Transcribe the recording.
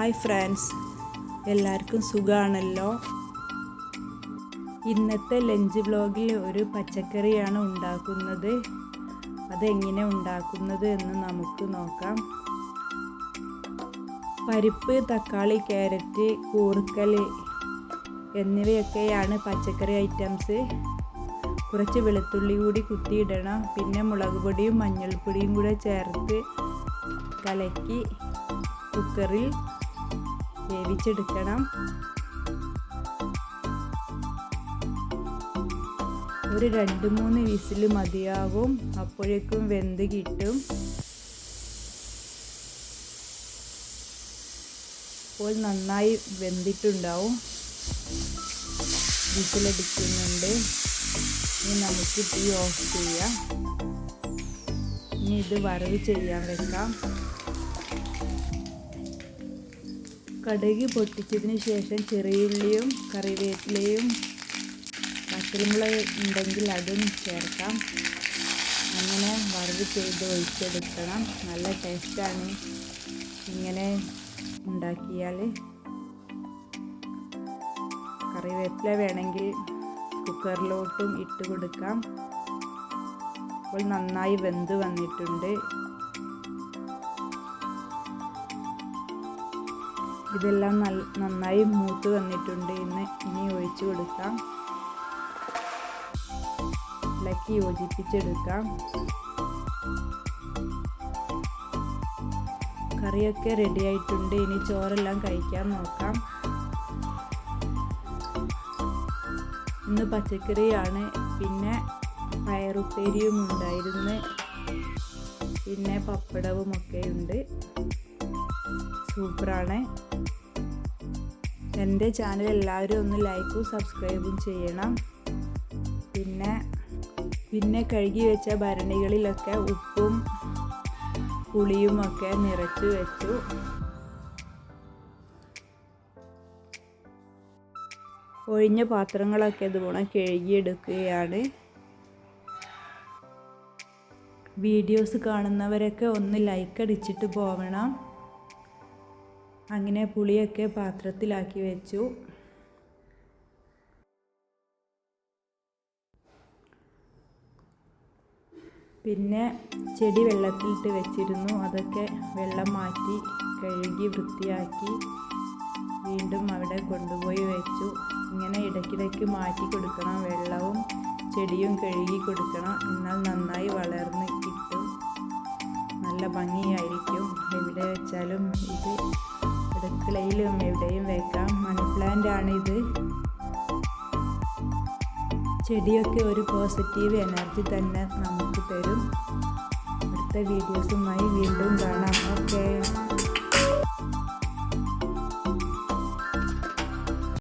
Hi friends എല്ലാവർക്കും സുഖമാണല്ലോ ഇന്നത്തെ ലഞ്ച് വ്ലോഗിൽ ഒരു പച്ചക്കറിയാണ് ഉണ്ടാക്കുന്നത്. അതെങ്ങനെ ഉണ്ടാക്കുന്നത് എന്ന് നമുക്ക് നോക്കാം. പരിപ്പ് തക്കാളി ക്യാരറ്റ് കൂർക്കൽ എന്നിവയൊക്കെയാണ് പച്ചക്കറി ഐറ്റംസ്. കുറച്ച് വെളുത്തുള്ളി കൂടി കുത്തിയിടണം. പിന്നെ മുളക് പൊടിയും മഞ്ഞൾപ്പൊടിയും കൂടെ ചേർത്ത് കലക്കി കുക്കറിൽ വേവിച്ചെടുക്കണം. ഒരു രണ്ട് മൂന്ന് വിസിൽ മതിയാകും അപ്പോഴേക്കും വെന്ത് കിട്ടും. അപ്പോൾ നന്നായി വെന്തിട്ടുണ്ടാവും. വിസിലടിക്കുന്നുണ്ട്. ഇനി നമുക്ക് തീ ഓഫ് ചെയ്യാം. ഇനി ഇത് വറവ് ചെയ്യാൻ വെക്കാം. കടുക് പൊട്ടിച്ചതിന് ശേഷം ചെറിയുള്ളിയും കറിവേപ്പിലയും പച്ചമുളക് ഉണ്ടെങ്കിൽ അതും ചേർക്കാം. അങ്ങനെ വറവ് ചെയ്ത് ഒഴിച്ചെടുക്കണം. നല്ല ടേസ്റ്റാണ് ഇങ്ങനെ ഉണ്ടാക്കിയാൽ. കറിവേപ്പില വേണമെങ്കിൽ കുക്കറിലോട്ടും ഇട്ട് കൊടുക്കാം. അപ്പോൾ നന്നായി വെന്ത് വന്നിട്ടുണ്ട്. ഇതെല്ലാം നന്നായി മൂത്ത് വന്നിട്ടുണ്ട്. ഇന്ന് ഇനി ഒഴിച്ചു കൊടുക്കാം. ഇളക്കി യോജിപ്പിച്ചെടുക്കാം. കറിയൊക്കെ റെഡിയായിട്ടുണ്ട് ഇനി ചോറെല്ലാം കഴിക്കാൻ നോക്കാം. ഇന്ന് പച്ചക്കറിയാണ്. പിന്നെ പയറുപ്പേരിയും ഉണ്ടായിരുന്നു. പിന്നെ പപ്പടവും ഒക്കെ ഉണ്ട്. സൂപ്പറാണ്. എന്റെ ചാനൽ എല്ലാവരും ഒന്ന് ലൈക്കും സബ്സ്ക്രൈബും ചെയ്യണം. പിന്നെ പിന്നെ കഴുകി വെച്ച ഭരണികളിലൊക്കെ ഉപ്പും പുളിയുമൊക്കെ നിറച്ചു വെച്ചു. ഒഴിഞ്ഞ പാത്രങ്ങളൊക്കെ ഇതുപോലെ കഴുകിയെടുക്കുകയാണ്. വീഡിയോസ് കാണുന്നവരൊക്കെ ഒന്ന് ലൈക്ക് അടിച്ചിട്ട് പോവണം. അങ്ങനെ പുളിയൊക്കെ പാത്രത്തിലാക്കി വെച്ചു. പിന്നെ ചെടി വെള്ളത്തിലിട്ട് വെച്ചിരുന്നു. അതൊക്കെ വെള്ളം മാറ്റി കഴുകി വൃത്തിയാക്കി വീണ്ടും അവിടെ കൊണ്ടുപോയി വെച്ചു. ഇങ്ങനെ ഇടയ്ക്കിടയ്ക്ക് മാറ്റി കൊടുക്കണം. വെള്ളവും ചെടിയും കഴുകി കൊടുക്കണം. എന്നാൽ നന്നായി വളർന്ന് കിട്ടും. നല്ല ഭംഗിയായിരിക്കും. എവിടെ വെച്ചാലും ഇത് അടുക്കളയിലും എവിടെയും വെക്കാം. മണി പ്ലാന്റ് ആണ് ഇത്. ചെടിയൊക്കെ ഒരു പോസിറ്റീവ് എനർജി തന്നെ നമുക്ക് തരും. അടുത്ത വീഡിയോസുമായി വീണ്ടും കാണാം. ഓക്കെ